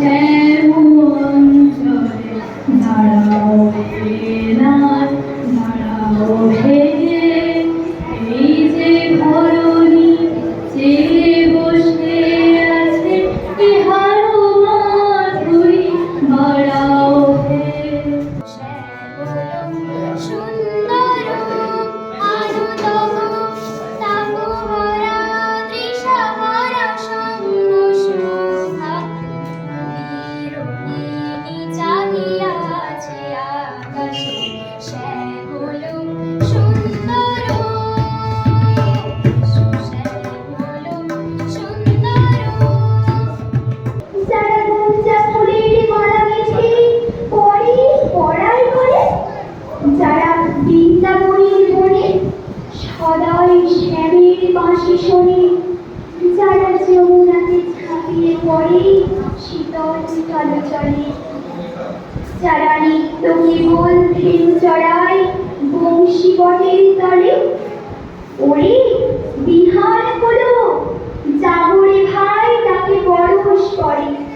Yeah. বলে ওরে বিহার হলো। জাগরে ভাই তাকে বড় করে।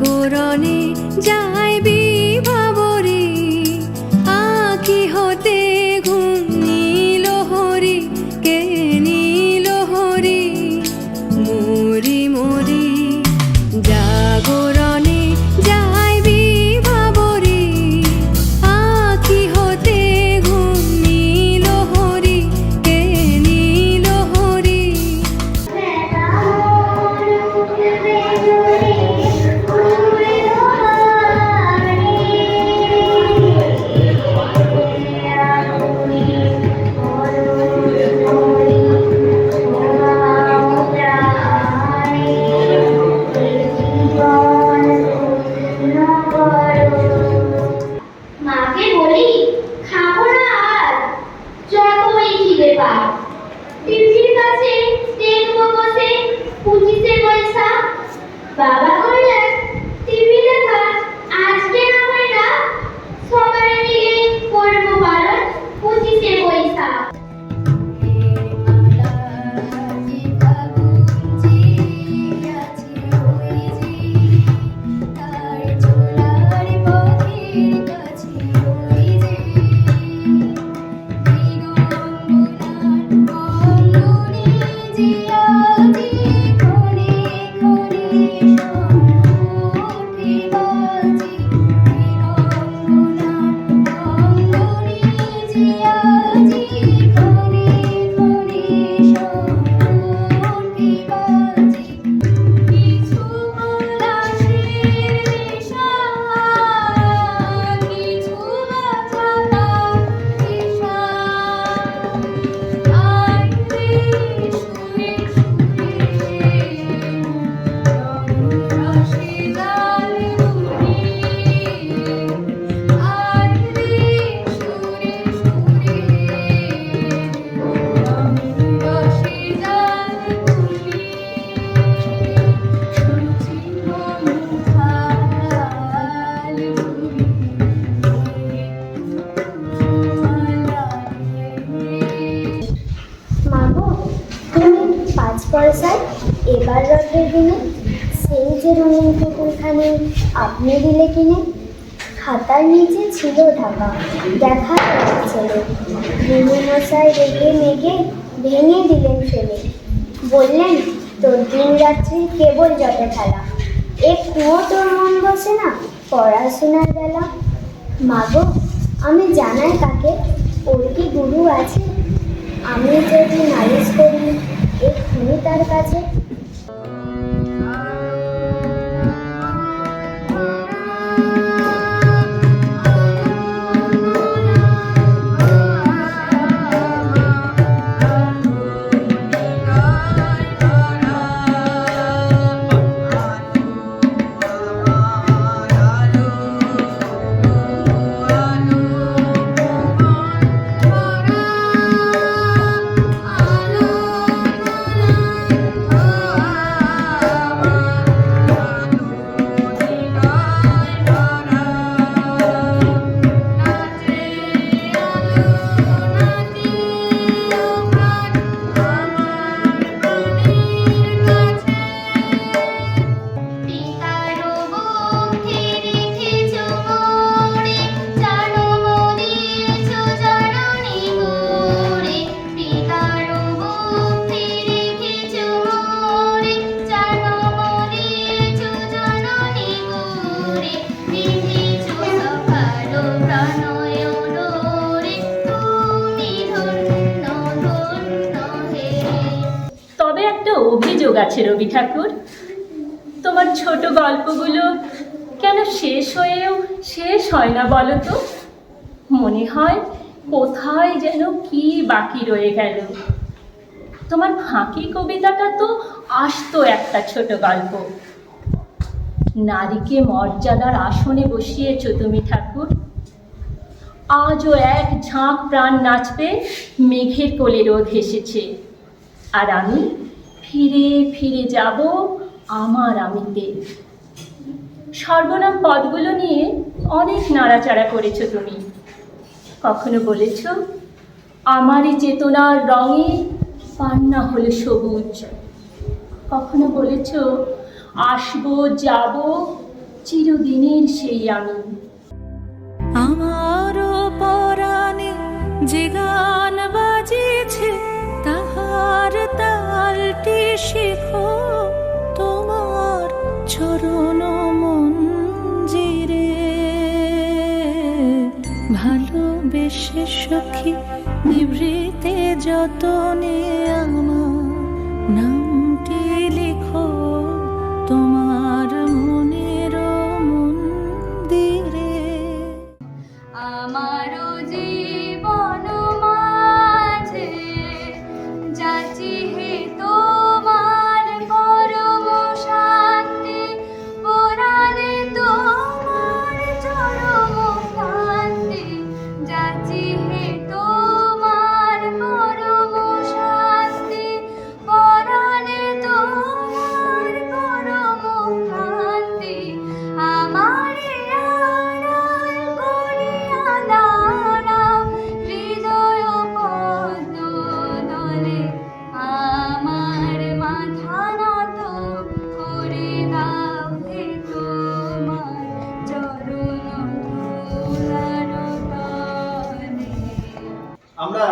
সাগরণে যাইবি বছরের দিনে সেই যে রঙিন পুকুরখানি আপনি দিলে কিনে, খাতার নিচে ছিল ঢাকা, দেখা ছেলে। রেণু মশাই রেগে মেঘে ভেঙে দিলেন ফেলে। বললেন, তোর দিন রাত্রি কেবল যত খেলা। এ কুয়ো তোর মন বসে না, পড়াশোনার বেলা। মাগো, আমি জানাই কাকে, ওর কি গুরু আছে? আমি যদি নালিশ করি, এক্ষুনি তার কাছে আছে রবি ঠাকুর। তোমার ছোট গল্পগুলো কেন শেষ হয়েও শেষ হয় না বলো তো? মনে হয় কোথায় যেন কি বাকি রয়ে গেল। তোমার ফাঁকি কবিতাটা তো আসতো একটা ছোট গল্প। নারীকে মর্যাদার আসনে বসিয়েছ তুমি ঠাকুর। আজও এক ঝাঁক প্রাণ নাচবে, মেঘের কোলে রোদ হেসেছে। আর আমি ফিরে ফিরে যাব আমার আমিতে। সর্বনাম পদগুলো নিয়ে অনেক নাড়াচাড়া করেছ তুমি। কখনো বলেছ, আমারই চেতনার রঙে পান্না হলো সবুজ। কখনো বলেছ, আসব, যাব, চিরদিনের সেই আমি। আমার পরাণে যে গান বাজিছে যতনে আমরা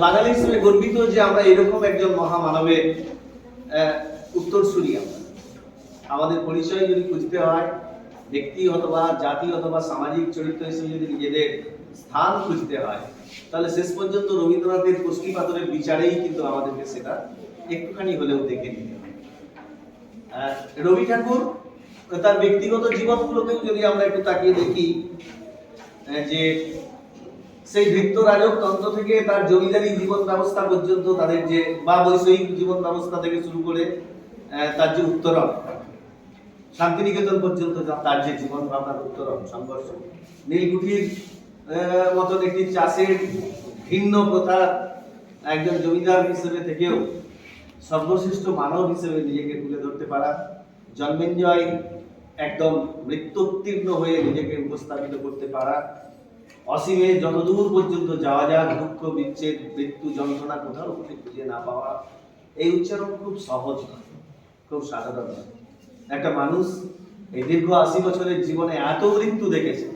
বাঙালি হিসেবে গর্বিত যে আমরা এরকম একজন মহামানবের উত্তরসূরি আমরা। আমাদের পরিচয় যদি খুঁজতে হয় ব্যক্তি অথবা জাতি অথবা সামাজিক চরিত্র হিসেবে যদি নিজেদের স্থান খুঁজতে হয় তাহলে শেষ পর্যন্ত রবীন্দ্রনাথের কোষ্ঠী পাথরের বিচারেই কিন্তু আমাদেরকে সেটা একটুখানি হলেও দেখে নিতে আহ, রবি ঠাকুর তার ব্যক্তিগত জীবনগুলোকেও যদি আমরা একটু তাকিয়ে দেখি যে সেই ভৃত্য রাজক তন্ত্র থেকে তার জমিদারি জীবন ব্যবস্থা পর্যন্ত তাদের যে বা বৈষয়িক জীবন ব্যবস্থা থেকে শুরু করে তার যে উত্তরণ, শান্তিনিকেতন পর্যন্ত তার যে জীবন ভাবনার উত্তরণ, সংঘর্ষ, নীলকুঠির মতন একটি চাষের ভিন্ন প্রথা একজন জমিদার হিসেবে থেকেও সর্বশ্রেষ্ঠ মানব হিসেবে নিজেকে তুলে ধরতে পারা জন্মেঞ্জয় একদম মৃত্যুত্তীর্ণ হয়ে নিজেকে উপস্থাপিত করতে পারা অসীমে যতদূর পর্যন্ত যাওয়া যাক, দুঃখ, বিচ্ছেদ, মৃত্যু, যন্ত্রণা কোথাও খুঁজে খুঁজে না পাওয়া এই উচ্চারণ খুব সহজ খুব সাধারণ একটা মানুষ এই দীর্ঘ আশি বছরের জীবনে এত মৃত্যু দেখেছে,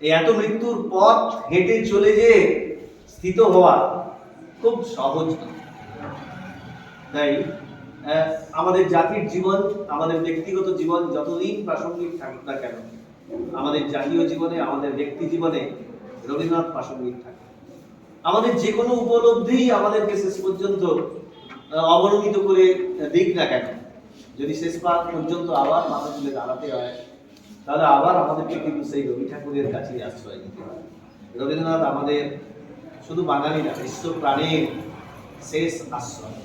এই এত মৃত্যুর পথ হেঁটে চলে যে স্থিত হওয়া খুব সহজ তাই আমাদের জাতির জীবন, আমাদের ব্যক্তিগত জীবন যতদিন প্রাসঙ্গিক থাকুক না কেন আমাদের জাতীয় জীবনে, আমাদের ব্যক্তি জীবনে রবীন্দ্রনাথ প্রাসঙ্গিক থাকে। আমাদের যে কোনো উপলব্ধি আমাদেরকে শেষ পর্যন্ত অবনমিত করে দিক না কেন। যদি শেষ পর্যন্ত আবার মাথা তুলে দাঁড়াতে হয়, তাহলে আবার আমাদেরকে কিন্তু সেই রবি ঠাকুরের কাছেই আশ্রয় নিতে হয় রবীন্দ্রনাথ আমাদের শুধু বাঙালি না, বিশ্ব প্রাণের শেষ আশ্রয়।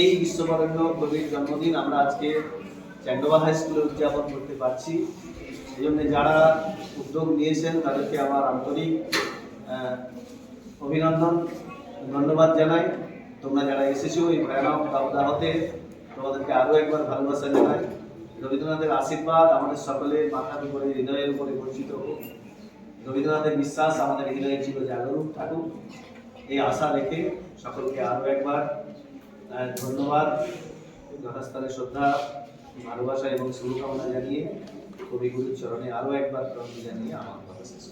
এই বিশ্ববরেণ্য কবির জন্মদিন আমরা আজকে চ্যান্ডোবা হাই স্কুলে উদযাপন করতে পারছি। এই জন্য যারা উদ্যোগ নিয়েছেন তাদেরকে আমার আন্তরিক অভিনন্দন, ধন্যবাদ জানাই। তোমরা যারা এসেছ এই ভয়ানক দাবদাহতে, তোমাদেরকে আরও একবার ভালোবাসা জানাই। রবীন্দ্রনাথের আশীর্বাদ আমাদের সকলের মাথার উপরে, হৃদয়ের উপরে বর্ষিত হোক। রবীন্দ্রনাথের বিশ্বাস আমাদের হৃদয়ে ছিল জাগরুক থাকুক। এই আশা রেখে সকলকে আরও একবার ধন্যবাদ। যথাস্থানে শ্রদ্ধা, ভালোবাসা এবং শুভকামনা জানিয়ে কবিগুরুর চরণে আরও একবার প্রণাম জানিয়ে আমার কথা শেষ।